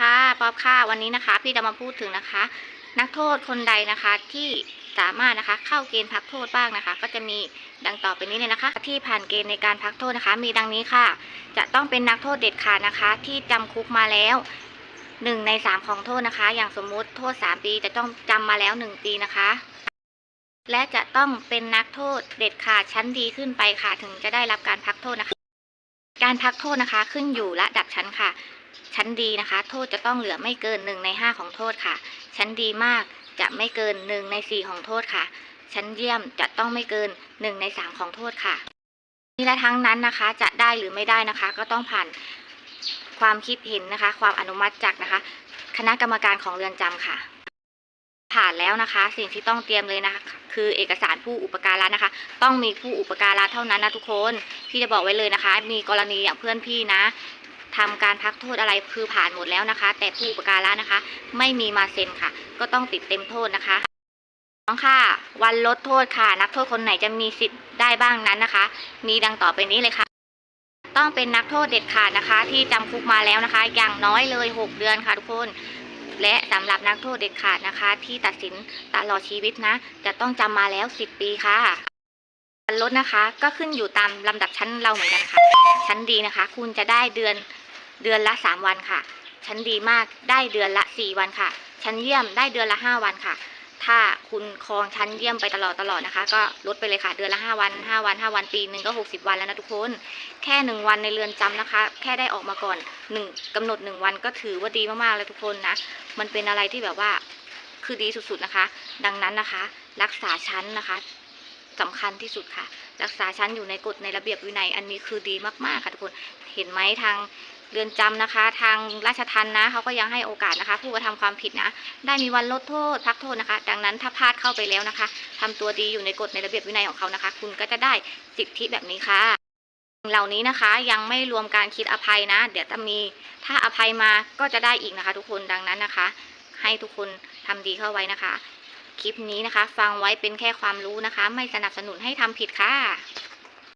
ค่ะป๊อบค่ะวันนี้นะคะ พี่จะมาพูดถึงนะคะ นักโทษคนใดนะคะที่สามารถนะคะเข้าเกณฑ์พักโทษบ้างนะคะ ก็จะมีดังต่อไปนี้เลยนะคะ ที่ผ่านเกณฑ์ในการพักโทษนะคะ มีดังนี้ค่ะ จะต้องเป็นนักโทษเด็ดขาดนะคะ ที่จำคุกมาแล้วหนึ่งในสามของโทษนะคะ อย่างสมมุติโทษสามปีจะต้องจำมาแล้วหนึ่งปีนะคะ และจะต้องเป็นนักโทษเด็ดขาดชั้นดีขึ้นไปค่ะ ถึงจะได้รับการพักโทษนะคะ การพักโทษนะคะขึ้นอยู่ระดับชั้นค่ะ ชั้นดีนะคะ โทษจะต้องเหลือไม่เกินหนึ่งในห้าของโทษค่ะ ชั้นดีมากจะไม่เกินหนึ่งในสี่ของโทษค่ะ ชั้นเยี่ยมจะต้องไม่เกินหนึ่งในสามของโทษค่ะ นี่และทั้งนั้นนะคะจะได้หรือไม่ได้นะคะ ก็ต้องผ่านความคิดเห็นนะคะ ความอนุมัติจากนะคะ คณะกรรมการของเรือนจำค่ะ ผ่านแล้วนะคะ สิ่งที่ต้องเตรียมเลยนะคะ คือเอกสารผู้อุปการะนะคะ ต้องมีผู้อุปการะเท่านั้นนะทุกคน พี่จะบอกไว้เลยนะคะ มีกรณีอย่างเพื่อนพี่นะ ทำการพักโทษอะไรคือผ่านหมดแล้วนะคะ แต่ผู้อุปการะนะคะ ไม่มีมาเซ็นค่ะ ก็ต้องติดเต็มโทษนะคะน้องค่ะวันลดโทษค่ะ นักโทษคนไหนจะมีสิทธิ์ได้บ้างนั้นนะคะ มีดังต่อไปนี้เลยค่ะ ต้องเป็นนักโทษเด็ดขาดนะคะ ที่จำคุกมาแล้วนะคะ อย่างน้อยเลย 6 เดือนค่ะทุกคน และสำหรับนักโทษเด็ดขาดนะคะ ที่ตัดสินตลอดชีวิตนะ จะต้องจำมาแล้ว 10 ปีค่ะวันลดนะคะ ก็ขึ้นอยู่ตามลำดับชั้นเราเหมือนกันค่ะ ชั้นดีนะคะ คุณจะได้เดือน เดือนละ 3 วันค่ะ ชั้นดีมากได้เดือนละ 4 วันค่ะ ชั้นเยี่ยมได้เดือนละ 5 วันค่ะ ถ้าคุณครองชั้นเยี่ยมไปตลอดตลอดนะคะ ก็ลดไปเลยค่ะเดือนละ 5 วัน 5 วัน 5 วันปีหนึ่งก็ 60 วันแล้วนะทุกคน แค่ 1 วันในเรือนจำนะคะ แค่ได้ออกมาก่อน1กำหนด 1 วันก็ถือว่าดีมากๆเลยทุกคนนะ มันเป็นอะไรที่แบบว่าคือดีสุดๆนะคะ ดังนั้นนะคะ รักษาชั้นนะคะสำคัญที่สุดค่ะ รักษาชั้นอยู่ในกฎในระเบียบวินัยอันนี้คือดีมากๆค่ะทุกคน เห็นไหมทาง เรือนจำนะคะ ทางราชทันนะเขาก็ยังให้โอกาสนะคะ ผู้กระทำความผิดนะ ได้มีวันลดโทษพักโทษนะคะ ดังนั้นถ้าพลาดเข้าไปแล้วนะคะทำตัวดีอยู่ในกฎในระเบียบวินัยของเขานะคะ คุณก็จะได้สิทธิแบบนี้ค่ะเหล่านี้นะคะยังไม่รวมการคิดอภัยนะ เดี๋ยวจะมีถ้าอภัยมาก็จะได้อีกนะคะ ทุกคนดังนั้นนะคะ ให้ทุกคนทำดีเข้าไว้นะคะ คลิปนี้นะคะ ฟังไว้เป็นแค่ความรู้นะคะ ไม่สนับสนุนให้ทำผิดค่ะ